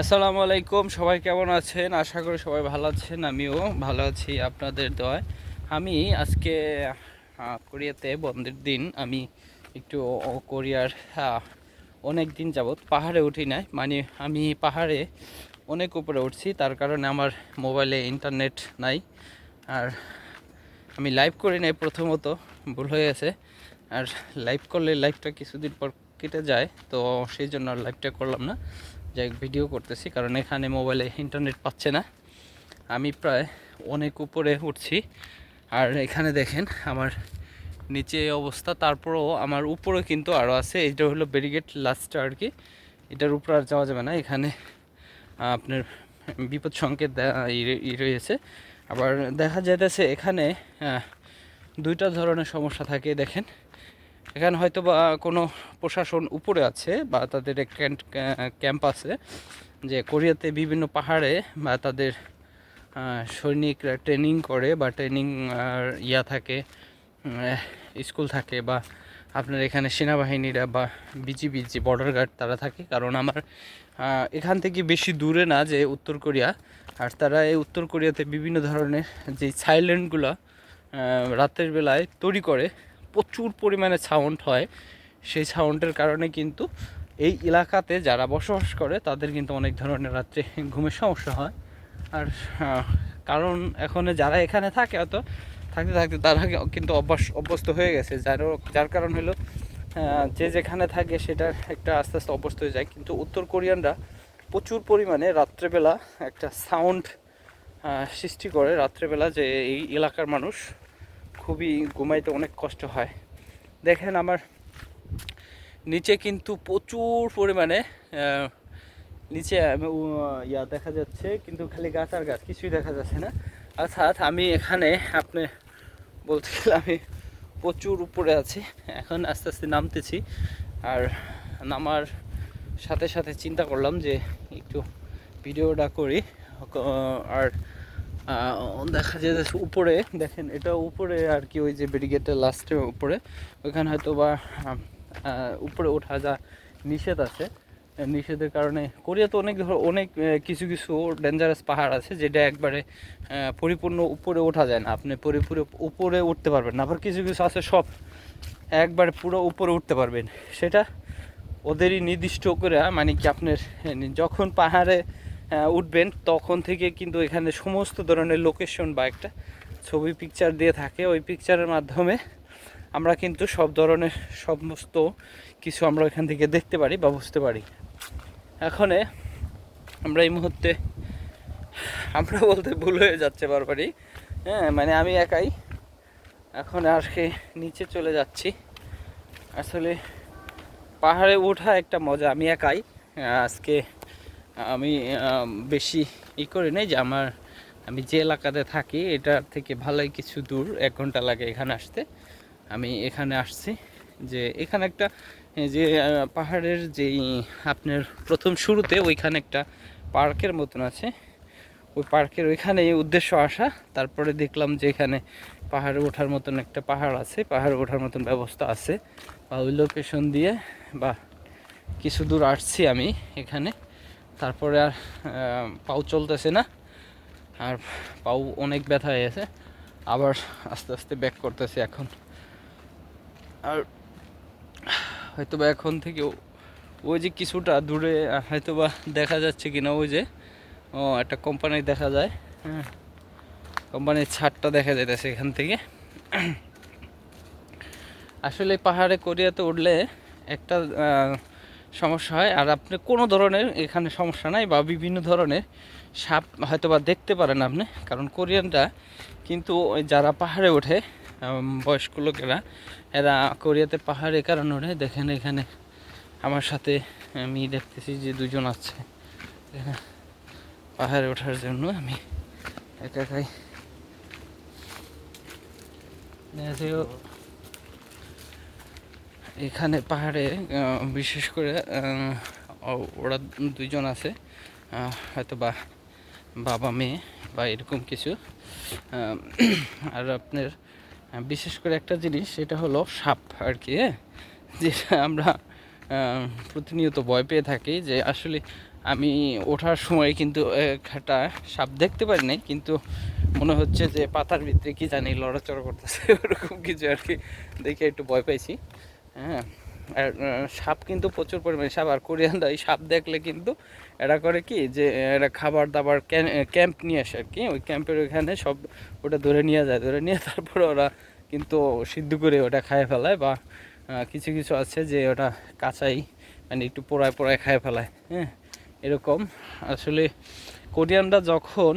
আসসালামু আলাইকুম, সবাই কেমন আছেন? আশা করি সবাই ভালো আছেন, আমিও ভালো আছি আপনাদের দয় আমি আজকে কোরিয়াতে বন্ধের দিন। আমি একটু কোরিয়ার অনেক দিন যাবৎ পাহাড়ে উঠি নাই। মানে আমি পাহাড়ে অনেক উপরে উঠছি, তার কারণে আমার মোবাইলে ইন্টারনেট নাই। আর আমি লাইভ করি নাই প্রথমত, ভুল হয়ে গেছে। আর লাইভ করলে লাইভটা কিছুদিন পর কেটে যায়, তো সেই জন্য আর লাইভটা করলাম না। যাই ভিডিও করতেছি, কারণ এখানে মোবাইলে ইন্টারনেট পাচ্ছে না। আমি প্রায় অনেক উপরে উঠছি। আর এখানে দেখেন, আমার নিচে অবস্থা, তারপরেও আমার উপরে কিন্তু আরও আছে। এটা হলো ব্যারিগেড লাস্টটা আর কি। এটার উপর আর যাওয়া যাবে না। এখানে আপনার বিপদ সংকেত রয়েছে। আবার দেখা যাইতেছে এখানে দুইটা ধরনের সমস্যা থাকে, দেখেন। এখানে হয়তো বা কোনো প্রশাসন উপরে আছে বা তাদের ক্যাম্প আছে যে কোরিয়াতে বিভিন্ন পাহাড়ে বা তাদের সৈনিকরা ট্রেনিং করে বা ট্রেনিং ইয়া থাকে স্কুল থাকে বা আপনার এখানে সেনাবাহিনীরা বা বিজিবি যে বর্ডার গার্ড তারা থাকে। কারণ আমার এখান থেকে বেশি দূরে না যে উত্তর কোরিয়া। আর তারা এই উত্তর কোরিয়াতে বিভিন্ন ধরনের যে সাইলেন্টগুলো রাতের বেলায় তৈরি করে প্রচুর পরিমাণে সাউন্ড হয়। সেই সাউন্ডের কারণে কিন্তু এই এলাকাতে যারা বসবাস করে, তাদের কিন্তু অনেক ধরনের রাত্রে ঘুমের সমস্যা হয়। আর কারণ এখন যারা এখানে থাকে হয়তো, থাকতে থাকতে তারা কিন্তু অভ্যাস, অভ্যস্ত হয়ে গেছে। যার যার কারণ হলো যে যেখানে থাকে সেটার একটা আস্তে আস্তে অভ্যস্ত হয়ে যায়। কিন্তু উত্তর কোরিয়ানরা প্রচুর পরিমাণে রাত্রেবেলা একটা সাউন্ড সৃষ্টি করে। রাত্রেবেলা যে এই এলাকার মানুষ খুবই ঘুমাইতে অনেক কষ্ট হয়। দেখেন আমার নিচে কিন্তু প্রচুর পরিমাণে নিচে ইয়া দেখা যাচ্ছে, কিন্তু খালি গাছ আর গাছ, কিছুই দেখা যাচ্ছে না। অর্থাৎ আমি এখানে আপনি বলতে গেলে আমি প্রচুর উপরে আছি। এখন আস্তে আস্তে নামতেছি। আর নামার সাথে সাথে চিন্তা করলাম যে একটু ভিডিওটা করি। আর দেখা যায় উপরে, দেখেন, এটা উপরে আর কি, ওই যে ব্যারিগেটের লাস্টে উপরে। ওইখানে হয়তো বা উপরে ওঠা যা নিষেধ আছে। নিষেধের কারণে কোরিয়া তো অনেক অনেক কিছু কিছু ডেঞ্জারাস পাহাড় আছে, যেটা একবারে পরিপূর্ণ উপরে ওঠা যায় না। আপনি পরিপূর্ণ উপরে উঠতে পারবেন না, আবার কিছু কিছু আছে সব একবারে পুরো উপরে উঠতে পারবেন। সেটা ওদেরই নির্দিষ্ট করে মানে কি আপনার যখন পাহাড়ে উঠবেন, তখন থেকে কিন্তু এখানে সমস্ত ধরনের লোকেশন বা একটা ছবি পিকচার দিয়ে থাকে। ওই পিকচারের মাধ্যমে আমরা কিন্তু সব ধরনের সমস্ত কিছু আমরা এখান থেকে দেখতে পারি বা বুঝতে পারি। এখনে আমরা এই মুহূর্তে, আমরা বলতে ভুল হয়ে যাচ্ছে বারবারই। হ্যাঁ মানে আমি একাই এখন আর কি নিচে চলে যাচ্ছি। আসলে পাহাড়ে ওঠা একটা মজা, আমি একাই। আজকে আমি বেশি ই করি নাই যে আমার, আমি যে এলাকাতে থাকি, এটার থেকে ভালোই কিছু দূর, এক ঘণ্টা লাগে এখানে আসতে। আমি এখানে আসছি যে, এখানে একটা যে পাহাড়ের যেই আপনার প্রথম শুরুতে ওইখানে একটা পার্কের মতন আছে। ওই পার্কের ওইখানে উদ্দেশ্য আসা। তারপরে দেখলাম যে এখানে পাহাড়ে ওঠার মতন একটা পাহাড় আছে, পাহাড়ে ওঠার মতন ব্যবস্থা আছে। বা ওই লোকেশন দিয়ে, বা কিছু দূর আসছি আমি এখানে। তারপরে আর পাও চলতেছে না। আর পাও অনেক ব্যথা হয়ে গেছে। আবার আস্তে আস্তে ব্যাক করতেছে এখন। আর হয়তোবা এখন থেকে ওই যে কিছুটা দূরে হয়তোবা দেখা যাচ্ছে কিনা ওই যে, ও, একটা কোম্পানি দেখা যায়। হ্যাঁ। কোম্পানির ছাদটা দেখা যাইতেছে এখান থেকে। আসলে পাহাড়ে কোরিয়াতে উঠলে একটা সমস্যা হয়। আর আপনি কোনো ধরনের এখানে সমস্যা নাই বা বিভিন্ন ধরনের সাপ হয়তো বা দেখতে পারেন আপনি। কারণ কোরিয়ানরা কিন্তু যারা পাহাড়ে ওঠে বয়স্ক লোকেরা, এরা কোরিয়াতে পাহাড়ে কারণে ওঠে। দেখেন এখানে আমার সাথে আমি দেখতেছি যে দুজন আছে। পাহাড়ে ওঠার জন্য আমি একা একাই। এখানে পাহাড়ে বিশেষ করে ওরা দুইজন আছে। হয়তো বা বাবা, মেয়ে বা এরকম কিছু। আর আপনার বিশেষ করে একটা জিনিস, সেটা হলো সাপ আর কি হ্যাঁ? যেটা আমরা প্রতিনিয়ত ভয় পেয়ে থাকি যে আসলে আমি ওঠার সময় কিন্তু একটা সাপ দেখতে পারি নাই, কিন্তু মনে হচ্ছে যে পাতার ভিতরে কি জানি লড়াচড়া করতেছে, ওরকম কিছু আর কি। দেখে একটু ভয় পাইছি। হ্যাঁ আর সাপ কিন্তু প্রচুর পরিমাণে, সাপ আর কোরিয়ানরা এই সাপ দেখলে কিন্তু এরা করে কি যে, এরা খাবার দাবার ক্যাম্প নিয়ে আসে আর কি। ওই ক্যাম্পের ওইখানে সব ওটা ধরে নিয়ে যায়, ধরে নিয়ে তারপরে ওরা কিন্তু সিদ্ধ করে ওটা খায় ফেলায় বা কিছু কিছু আছে যে ওটা কাঁচাই মানে একটু পোড়ায় পোড়ায় খায় ফেলায়। হ্যাঁ এরকম। আসলে কোরিয়ানরা যখন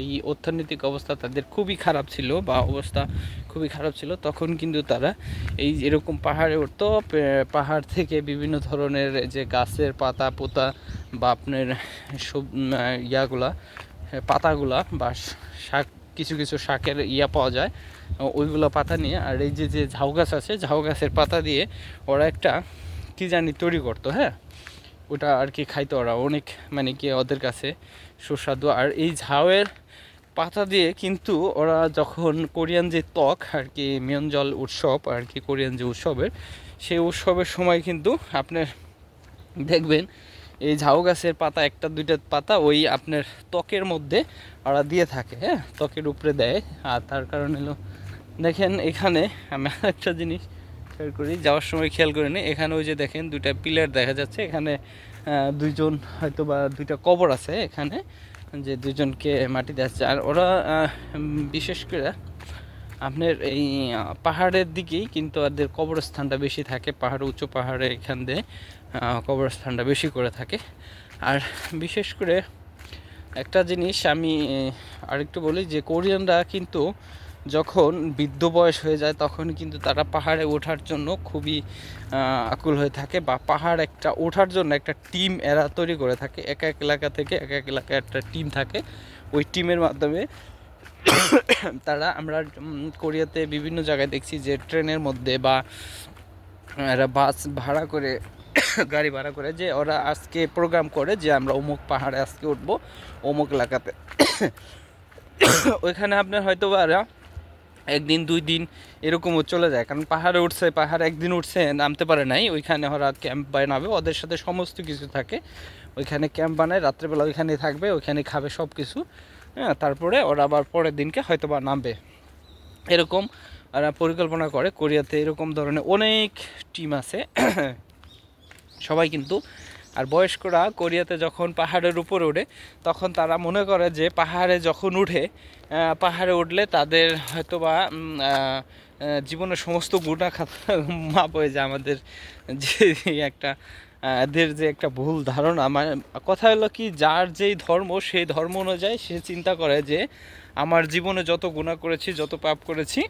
এই অর্থনৈতিক অবস্থা তাদের খুবই খারাপ ছিল বা অবস্থা খুবই খারাপ ছিল তখন কিন্তু তারা এই এরকম পাহাড়ে উঠতো পাহাড় থেকে বিভিন্ন ধরনের যে গাছের পাতা পোতা বা আপনার সব ইয়াগুলা হ্যাঁ, পাতাগুলা বা শাক কিছু কিছু শাকের ইয়া পাওয়া যায় ওইগুলো পাতা নিয়ে আর এই যে যে ঝাউ গাছ আছে ঝাউ গাছের পাতা দিয়ে ওরা একটা কি জানি তৈরি করতো হ্যাঁ? ওটা আর কি খাইতো ওরা। অনেক মানে কি ওদের কাছে সুস্বাদু। আর এই ঝাউয়ের পাতা দিয়ে কিন্তু ওরা যখন কোরিয়ান যে ত্বক আর কি মিয়নজল উৎসব আর কি, কোরিয়ান যে উৎসবের, সেই উৎসবের সময় কিন্তু আপনার দেখবেন এই ঝাউ গাছের পাতা, একটা দুইটা পাতা ওই আপনার ত্বকের মধ্যে ওরা দিয়ে থাকে হ্যাঁ? ত্বকের উপরে দেয়। আর তার কারণ হলো, দেখেন এখানে আমি একটা জিনিস খেয়াল করি, যাওয়ার সময় খেয়াল করে নিই এখানে ওই যে দেখেন দুইটা পিলার দেখা যাচ্ছে। এখানে দুইজন হয়তো বা দুইটা কবর আছে এখানে, যে দুজনকে মাটিতে আসছে আর ওরা বিশেষ করে আপনার এই পাহাড়ের দিকেই কিন্তু ওদের কবরস্থানটা বেশি থাকে। পাহাড়, উঁচু পাহাড়ে এখান দিয়ে কবরস্থানটা বেশি করে থাকে। আর বিশেষ করে একটা জিনিস আমি আরেকটু বলি যে কোরিয়ানরা কিন্তু যখন বৃদ্ধ বয়স হয়ে যায়, তখন কিন্তু তারা পাহাড়ে ওঠার জন্য খুবই আকুল হয়ে থাকে বা পাহাড় একটা ওঠার জন্য একটা টিম এরা তৈরি করে থাকে। এক এক এলাকা থেকে এক এক এলাকায় একটা টিম থাকে। ওই টিমের মাধ্যমে তারা আমরা কোরিয়াতে বিভিন্ন জায়গায় দেখছি যে ট্রেনের মধ্যে বা, এরা বাস ভাড়া করে, গাড়ি ভাড়া করে যে ওরা আজকে প্রোগ্রাম করে যে আমরা অমুক পাহাড়ে আজকে উঠবো, অমুক এলাকাতে। ওইখানে আপনার হয়তো বা একদিন, দুই দিন এরকমও চলে যায়। কারণ পাহাড়ে উঠছে, পাহাড়ে একদিন উঠছে, নামতে পারে নাই। ওইখানে ওরা ক্যাম্প বানাবে, ওদের সাথে সমস্ত কিছু থাকে। ওইখানে ক্যাম্প বানায়, রাত্রেবেলা ওইখানে থাকবে, ওইখানে খাবে সব কিছু হ্যাঁ তারপরে ওরা আবার পরের দিনকে হয়তো বা নামবে। এরকম ওরা পরিকল্পনা করে। কোরিয়াতে এরকম ধরনের অনেক টিম আছে। সবাই কিন্তু আর বয়স্করা কোরিয়াতে যখন পাহাড়ের উপরে ওঠে তখন তারা মনে করে যে পাহাড়ে যখন উঠে পাহাড়ে উঠলে তাদের হয়তো বা জীবনের সমস্ত গুণা খাতা মাপ হয়ে যায়। আমাদের যে একটা এদের যে একটা ভুল ধারণা মানে কথা হলো কি, যার যেই ধর্ম, সেই ধর্ম অনুযায়ী সে চিন্তা করে যে, আমার জীবনে যত গুণা করেছি, যত পাপ করেছি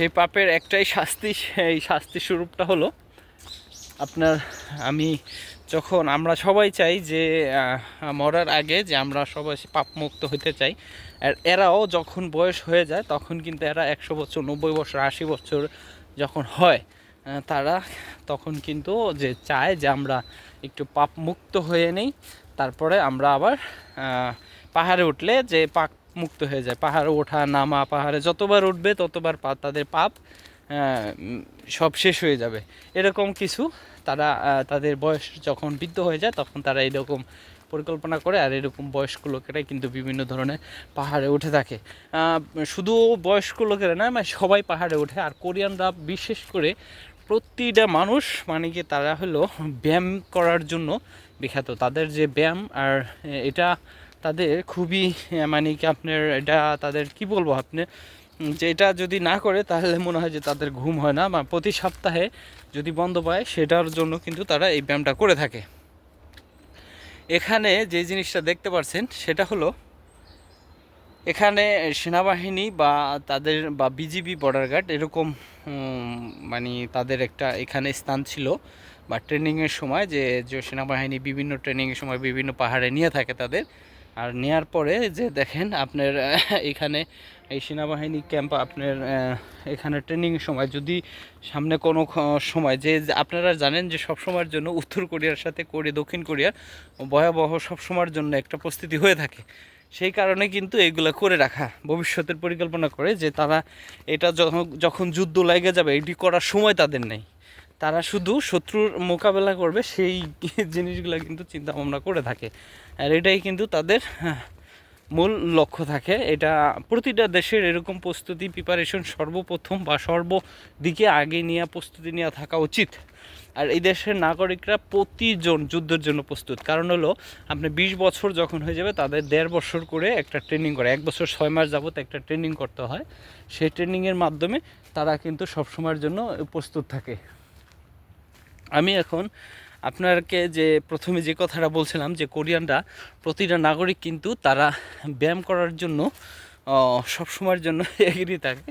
সেই পাপের একটাই শাস্তি, সেই শাস্তি স্বরূপটা হলো আপনার আমি যখন আমরা সবাই চাই যে মরার আগে যে আমরা সবাই পাপ মুক্ত হতে চাই, আর এরাও যখন বয়স হয়ে যায় তখন কিন্তু এরা একশো বছর, নব্বই বছর, আশি বছর যখন হয় তারা তখন কিন্তু যে চায় যে আমরা একটু পাপ মুক্ত হয়ে নেই, তারপরে আমরা আবার পাহাড়ে উঠলে যে পাপ মুক্ত হয়ে যায়। পাহাড়ে ওঠা, নামা, পাহাড়ে যতবার উঠবে, ততবার পা তাদের পাপ সব শেষ হয়ে যাবে। এরকম কিছু তারা তাদের বয়স যখন বৃদ্ধ হয়ে যায়, তখন তারা এরকম পরিকল্পনা করে আর এরকম বয়স্ক লোকেরাই কিন্তু বিভিন্ন ধরনের পাহাড়ে উঠে থাকে। শুধু বয়স্ক লোকেরা না মানে সবাই পাহাড়ে ওঠে। আর কোরিয়ানরা বিশেষ করে প্রতিটা মানুষ মানে কি তারা হলো ব্যায়াম করার জন্য বিখ্যাত। তাদের যে ব্যায়াম আর এটা তাদের খুবই মানে কি আপনার এটা তাদের কি বলব আপনি যে এটা যদি না করে তাহলে মনে হয় যে তাদের ঘুম হয় না বা প্রতি সপ্তাহে যদি বন্ধ পায় সেটার জন্য কিন্তু তারা এই ব্যায়ামটা করে থাকে। এখানে যে জিনিসটা দেখতে পাচ্ছেন সেটা হলো, এখানে সেনাবাহিনী বা তাদের বা বিজিবি বর্ডার গার্ড এরকম মানে তাদের একটা এখানে স্থান ছিল বা ট্রেনিংয়ের সময় যে সেনাবাহিনী বিভিন্ন ট্রেনিংয়ের সময় বিভিন্ন পাহাড়ে নিয়ে থাকে তাদের। আর নেয়ার পরে যে দেখেন আপনার এখানে এই সেনাবাহিনী ক্যাম্প আপনার এখানে ট্রেনিং সময়। যদি সামনে কোনো সময় যে আপনারা জানেন যে সব সময়ের জন্য উত্তর কোরিয়ার সাথে কোরিয়া দক্ষিণ কোরিয়া ভয়াবহ সব সময়ের জন্য একটা প্রস্তুতি হয়ে থাকে। সেই কারণে কিন্তু এগুলো করে রাখা। ভবিষ্যতের পরিকল্পনা করে যে তারা এটা যখন যখন যুদ্ধ লেগে যাবে, এটি করার সময় তাদের নেই। তারা শুধু শত্রুর মোকাবেলা করবে সেই জিনিসগুলো কিন্তু চিন্তা ভাবনা করে থাকে। আর এটাই কিন্তু তাদের হ্যাঁ, মূল লক্ষ্য থাকে। এটা প্রতিটা দেশের এরকম প্রস্তুতি প্রিপারেশন সর্বপ্রথম বা সর্বদিকে আগে নিয়ে প্রস্তুতি নেওয়া থাকা উচিত। আর এই দেশের নাগরিকরা প্রতিজন যুদ্ধের জন্য প্রস্তুত। কারণ হলো আপনি বিশ বছর যখন হয়ে যাবে তাদের দেড় বছর করে একটা ট্রেনিং করে। এক বছর ছয় মাস যাবত একটা ট্রেনিং করতে হয়। সেই ট্রেনিংয়ের মাধ্যমে তারা কিন্তু সবসময়ের জন্য প্রস্তুত থাকে। আমি এখন আপনাকে যে প্রথমে যে কথাটা বলছিলাম যে কোরিয়ানরা প্রতিটা নাগরিক কিন্তু তারা ব্যায়াম করার জন্য সবসময়ের জন্য এগিয়ে থাকে।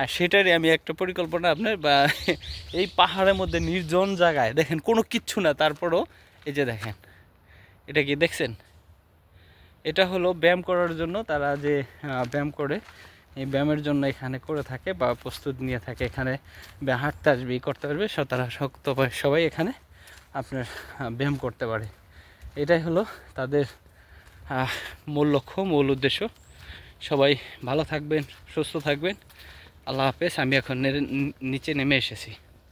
আর সেটারই আমি একটা পরিকল্পনা আপনার, বা এই পাহাড়ের মধ্যে নির্জন জায়গায়, দেখেন কোনো কিচ্ছু না, তারপরও এই যে দেখেন, এটা কি দেখছেন? এটা হলো ব্যায়াম করার জন্য তারা যে ব্যায়াম করে এই ব্যায়ামের জন্য এখানে করে থাকে বা প্রস্তুত নিয়ে থাকে। এখানে হাঁটতে আসবে করতে পারবে তারা শক্ত সবাই এখানে আপনার ব্যায়াম করতে পারে। এটাই হলো তাদের মূল লক্ষ্য, মূল উদ্দেশ্য। সবাই ভালো থাকবেন, সুস্থ থাকবেন। আল্লাহ হাফেজ, আমি এখন নিচে নেমে এসেছি।